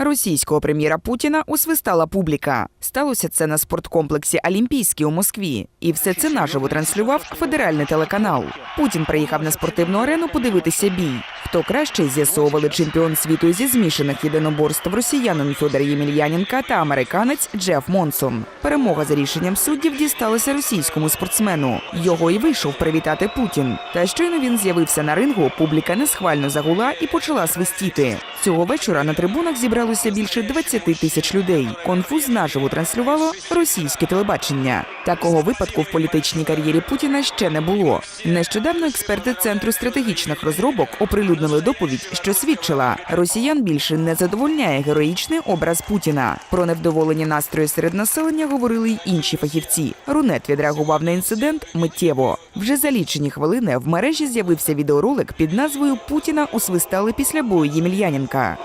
Російського прем'єра Путіна усвистала публіка. Сталося це на спорткомплексі Олімпійський у Москві. І все це наживо транслював федеральний телеканал. Путін приїхав на спортивну арену подивитися бій. Хто краще з'ясовували чемпіон світу зі змішаних єдиноборств росіянин Федор Ємельяненка та американець Джеф Монсон. Перемога за рішенням суддів дісталася російському спортсмену. Його і вийшов привітати Путін. Та щойно він з'явився на рингу, публіка несхвально загула і почала свистіти. Цього вечора на трибунах зібралося більше 20 тисяч людей. Конфуз наживо транслювало російське телебачення. Такого випадку в політичній кар'єрі Путіна ще не було. Нещодавно експерти центру стратегічних розробок оприлюднили доповідь, що свідчила, росіян більше не задовольняє героїчний образ Путіна. Про невдоволені настрої серед населення говорили й інші фахівці. Рунет відреагував на інцидент миттєво. Вже за лічені хвилини в мережі з'явився відеоролик під назвою Путіна усвистали після бою Ємельяненка.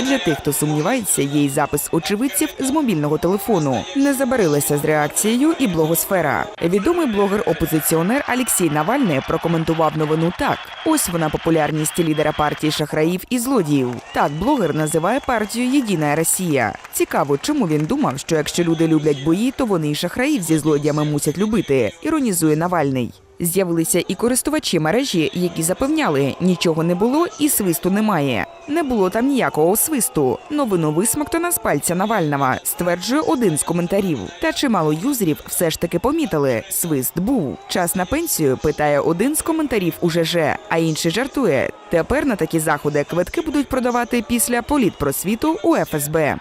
А для тих, хто сумнівається, є й запис очевидців з мобільного телефону. Не забарилася з реакцією і блогосфера. Відомий блогер-опозиціонер Алексій Навальний прокоментував новину так: ось вона популярність лідера партії шахраїв і злодіїв. Так блогер називає партію Єдина Росія. Цікаво, чому він думав, що якщо люди люблять бої, то вони і шахраїв зі злодіями мусять любити. Іронізує Навальний. З'явилися і користувачі мережі, які запевняли, нічого не було і свисту немає. Не було там ніякого свисту. Новину висмоктана з пальця Навального, стверджує один з коментарів. Та чимало юзерів все ж таки помітили. Свист був. Час на пенсію питає один з коментарів у ЖЖ, а інший жартує. Тепер на такі заходи квитки будуть продавати після політпросвіту у ФСБ.